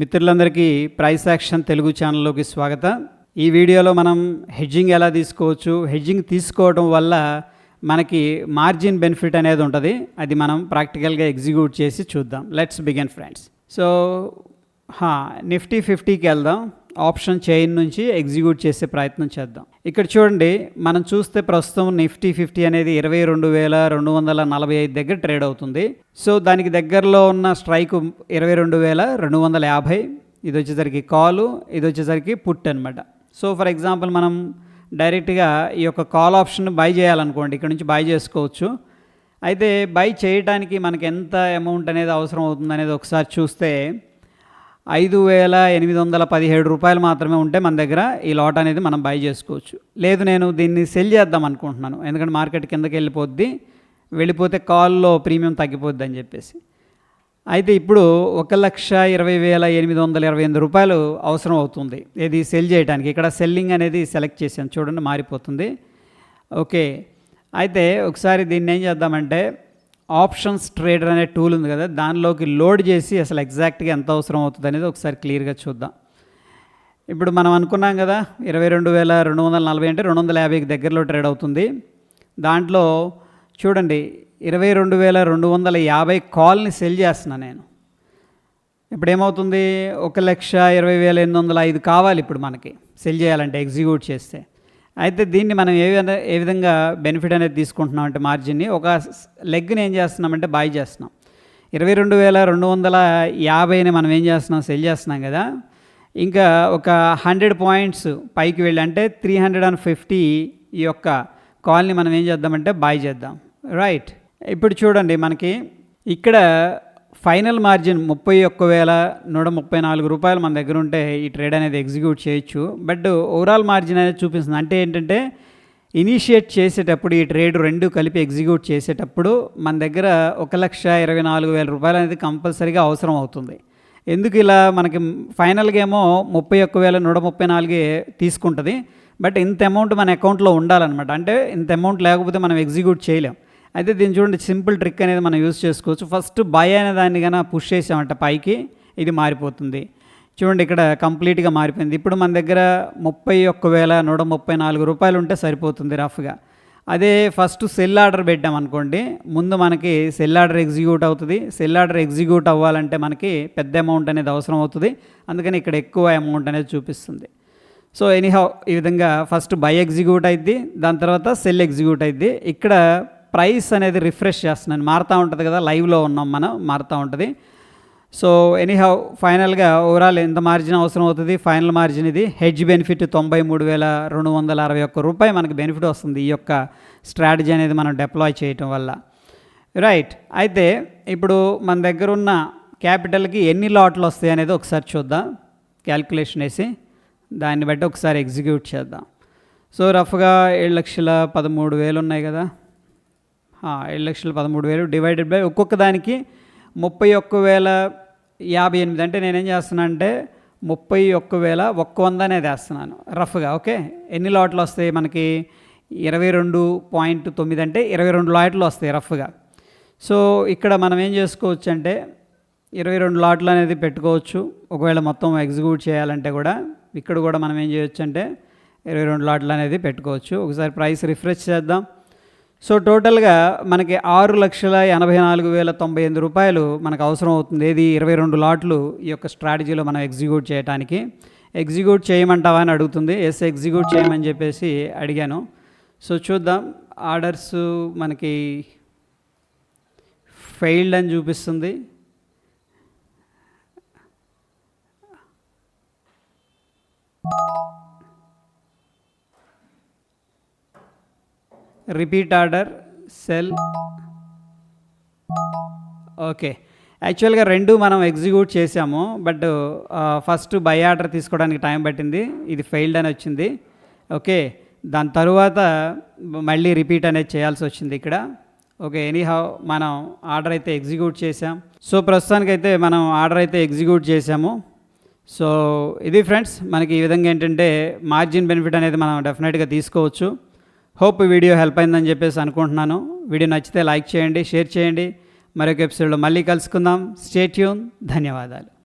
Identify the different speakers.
Speaker 1: మిత్రులందరికీ price action Telugu ఛానల్లోకి స్వాగతం. ఈ వీడియోలో మనం హెడ్జింగ్ ఎలా తీసుకోవచ్చు హెడ్జింగ్ తీసుకోవడం వల్ల మనకి మార్జిన్ బెనిఫిట్ అనేది ఉంటుంది. అది మనం ప్రాక్టికల్గా ఎగ్జిక్యూట్ చేసి చూద్దాం. Let's begin friends. So Nifty ఫిఫ్టీకి వెళ్దాం. ఆప్షన్ చైన్ నుంచి ఎగ్జిక్యూట్ చేసే ప్రయత్నం చేద్దాం. ఇక్కడ చూడండి మనం చూస్తే ప్రస్తుతం నిఫ్టీ ఫిఫ్టీ అనేది ఇరవై రెండు వేల రెండు వందల నలభై ఐదు దగ్గర ట్రేడ్ అవుతుంది. సో దానికి దగ్గరలో ఉన్న స్ట్రైక్ ఇరవై రెండు వేల రెండు వందల యాభై ఇది వచ్చేసరికి కాలు ఇది వచ్చేసరికి పుట్ అనమాట సో ఫర్ ఎగ్జాంపుల్ మనం డైరెక్ట్గా ఈ యొక్క కాల్ ఆప్షన్ బై చేయాలనుకోండి ఇక్కడ నుంచి బై చేసుకోవచ్చు. అయితే బై చేయడానికి మనకి ఎంత అమౌంట్ అనేది అవసరం అవుతుంది అనేది ఒకసారి చూస్తే ఐదు వేల ఎనిమిది వందల పదిహేడు రూపాయలు మాత్రమే ఉంటే మన దగ్గర ఈ లాట్ అనేది మనం బై చేసుకోవచ్చు. లేదు నేను దీన్ని సెల్ చేద్దాం అనుకుంటున్నాను. ఎందుకంటే మార్కెట్ కిందకి వెళ్ళిపోద్ది వెళ్ళిపోతే కాల్లో ప్రీమియం తగ్గిపోద్ది అని చెప్పేసి. అయితే ఇప్పుడు ఒక లక్ష ఇరవై వేల ఎనిమిది వందల ఇరవై ఎనిమిది రూపాయలు అవసరం అవుతుంది ఇది సెల్ చేయడానికి ఇక్కడ సెల్లింగ్ అనేది సెలెక్ట్ చేశాను. చూడండి మారిపోతుంది. ఓకే. అయితే ఒకసారి దీన్ని ఏం చేద్దామంటే ఆప్షన్స్ ట్రేడర్ అనే టూల్ ఉంది కదా దానిలోకి లోడ్ చేసి అసలు ఎగ్జాక్ట్గా ఎంత అవసరం అవుతుంది అనేది ఒకసారి క్లియర్గా చూద్దాం. ఇప్పుడు మనం అనుకున్నాం కదా ఇరవై రెండు వేల రెండు వందల నలభై అంటే రెండు వందల యాభైకి దగ్గరలో ట్రేడ్ అవుతుంది. దాంట్లో చూడండి ఇరవై రెండు వేల రెండు వందల యాభై కాల్ని సెల్ చేస్తున్నా నేను. ఇప్పుడు ఏమవుతుంది ఒక లక్ష ఇరవై వేల ఎనిమిది వందల ఐదు కావాలి ఇప్పుడు మనకి. సెల్ చేయాలంటే ఎగ్జిక్యూట్ చేస్తే. అయితే దీన్ని మనం ఏ విధంగా ఏ విధంగా బెనిఫిట్ అనేది తీసుకుంటున్నాం అంటే మార్జిన్ని ఒక లెగ్ని ఏం చేస్తున్నామంటే బాయ్ చేస్తున్నాం. ఇరవై రెండు వేల రెండు వందల యాభైని మనం ఏం చేస్తున్నాం? సెల్ చేస్తున్నాం కదా. ఇంకా ఒక హండ్రెడ్ పాయింట్స్ పైకి వెళ్ళి అంటే త్రీ హండ్రెడ్ అండ్ ఫిఫ్టీ ఈ యొక్క కాల్ని మనం ఏం చేద్దామంటే బాయ్ చేద్దాం. రైట్ ఇప్పుడు చూడండి మనకి ఇక్కడ ఫైనల్ మార్జిన్ ముప్పై ఒక్క వేల నూట ముప్పై నాలుగు రూపాయలు మన దగ్గర ఉంటే ఈ ట్రేడ్ అనేది ఎగ్జిక్యూట్ చేయొచ్చు. బట్ ఓవరాల్ మార్జిన్ అనేది చూపిస్తుంది. అంటే ఏంటంటే ఇనిషియేట్ చేసేటప్పుడు ఈ ట్రేడ్ రెండు కలిపి ఎగ్జిక్యూట్ చేసేటప్పుడు మన దగ్గర ఒక లక్ష ఇరవై నాలుగు వేల రూపాయలు అనేది కంపల్సరీగా అవసరం అవుతుంది. ఎందుకు ఇలా మనకి ఫైనల్గా ఏమో ముప్పై ఒక్క వేల నూట ముప్పై నాలుగే తీసుకుంటుంది. బట్ ఇంత అమౌంట్ మన అకౌంట్లో ఉండాలన్నమాట. అంటే ఇంత అమౌంట్ లేకపోతే మనం ఎగ్జిక్యూట్ చేయలేం. అయితే దీన్ని చూడండి సింపుల్ ట్రిక్ అనేది మనం యూస్ చేసుకోవచ్చు. ఫస్ట్ బై అనే దాన్ని కన్నా పుష్ చేసామంటే పైకి ఇది మారిపోతుంది. చూడండి ఇక్కడ కంప్లీట్గా మారిపోయింది. ఇప్పుడు మన దగ్గర ముప్పై ఒక్క వేల నూట ముప్పై నాలుగు రూపాయలు ఉంటే సరిపోతుంది రఫ్గా. అదే ఫస్ట్ సెల్ ఆర్డర్ పెట్టాం అనుకోండి ముందు మనకి సెల్ ఆర్డర్ ఎగ్జిక్యూట్ అవుతుంది. సెల్ ఆర్డర్ ఎగ్జిక్యూట్ అవ్వాలంటే మనకి పెద్ద అమౌంట్ అనేది అవసరం అవుతుంది. అందుకని ఇక్కడ ఎక్కువ అమౌంట్ అనేది చూపిస్తుంది. సో ఎనీహౌ ఈ విధంగా ఫస్ట్ బై ఎగ్జిక్యూట్ అయింది దాని తర్వాత సెల్ ఎగ్జిక్యూట్ అయింది ఇక్కడ ప్రైస్ అనేది రిఫ్రెష్ చేస్తున్నాను. మారుతూ ఉంటుంది కదా లైవ్లో ఉన్నాం మనం మారుతూ ఉంటుంది. సో ఎనీహౌ ఫైనల్గా ఓవరాల్ ఎంత మార్జిన్ అవసరం అవుతుంది? ఫైనల్ మార్జిన్ ఇది. హెడ్జ్ బెనిఫిట్ తొంభై మూడు వేల రెండు వందల అరవై ఒక్క రూపాయి మనకి బెనిఫిట్ వస్తుంది ఈ యొక్క స్ట్రాటజీ అనేది మనం డిప్లాయ్ చేయటం వల్ల. రైట్ అయితే ఇప్పుడు మన దగ్గర ఉన్న క్యాపిటల్కి ఎన్ని లాట్లు వస్తాయి అనేది ఒకసారి చూద్దాం. క్యాల్కులేషన్ వేసి దాన్ని బట్టి ఒకసారి ఎగ్జిక్యూట్ చేద్దాం. సో రఫ్గా ఏడు లక్షల పదమూడు వేలు ఉన్నాయి కదా. ఏడు లక్షల పదమూడు వేలు డివైడెడ్ బై ఒక్కొక్క దానికి ముప్పై ఒక్క వేల యాభై ఎనిమిది. అంటే నేనేం చేస్తున్నా అంటే ముప్పై ఒక్క వేల ఒక్క వంద అనేది వేస్తున్నాను రఫ్గా ఓకే? ఎన్ని లాట్లు వస్తాయి మనకి? ఇరవై రెండు పాయింట్ తొమ్మిది అంటే ఇరవై రెండు లాట్లు వస్తాయి రఫ్గా. సో ఇక్కడ మనం ఏం చేసుకోవచ్చు అంటే ఇరవై రెండు లాట్లు అనేది పెట్టుకోవచ్చు. ఒకవేళ మొత్తం ఎగ్జిక్యూట్ చేయాలంటే కూడా ఇక్కడ కూడా మనం ఏం చేయొచ్చు అంటే ఇరవై రెండు లాట్లు అనేది పెట్టుకోవచ్చు. ఒకసారి ప్రైస్ రిఫ్రెష్ చేద్దాం. సో టోటల్గా మనకి ఆరు లక్షల ఎనభై నాలుగు వేల తొంభై ఎనిమిది రూపాయలు మనకు అవసరం అవుతుంది. ఏది ఇరవై రెండు లాట్లు ఈ యొక్క స్ట్రాటజీలో మనం ఎగ్జిక్యూట్ చేయడానికి ఎగ్జిక్యూట్ చేయమంటావా అని అడుగుతుంది. ఎస్ ఎగ్జిక్యూట్ చేయమని చెప్పేసి అడిగాను. సో చూద్దాం. ఆర్డర్స్ మనకి ఫెయిల్డ్ అని చూపిస్తుంది. Repeat order sell. ఓకే. యాక్చువల్గా రెండు మనం ఎగ్జిక్యూట్ చేసాము బట్ ఫస్ట్ బై ఆర్డర్ తీసుకోవడానికి టైం పట్టింది ఇది ఫెయిల్డ్ అని వచ్చింది. ఓకే. దాని తరువాత మళ్ళీ రిపీట్ అనేది చేయాల్సి వచ్చింది ఇక్కడ. ఓకే ఎనీహౌ మనం ఆర్డర్ అయితే ఎగ్జిక్యూట్ చేసాం సో ప్రస్తుతానికైతే మనం ఆర్డర్ అయితే ఎగ్జిక్యూట్ చేసాము సో ఇది ఫ్రెండ్స్ మనకి ఈ విధంగా ఏంటంటే మార్జిన్ బెనిఫిట్ అనేది మనం డెఫినెట్గా తీసుకోవచ్చు. హోప్ వీడియో హెల్ప్ అయిందని చెప్పేసి అనుకుంటున్నాను. వీడియో నచ్చితే లైక్ చేయండి షేర్ చేయండి. మరొక ఎపిసోడ్లో మళ్ళీ కలుసుకుందాం. స్టేట్యూన్ ధన్యవాదాలు.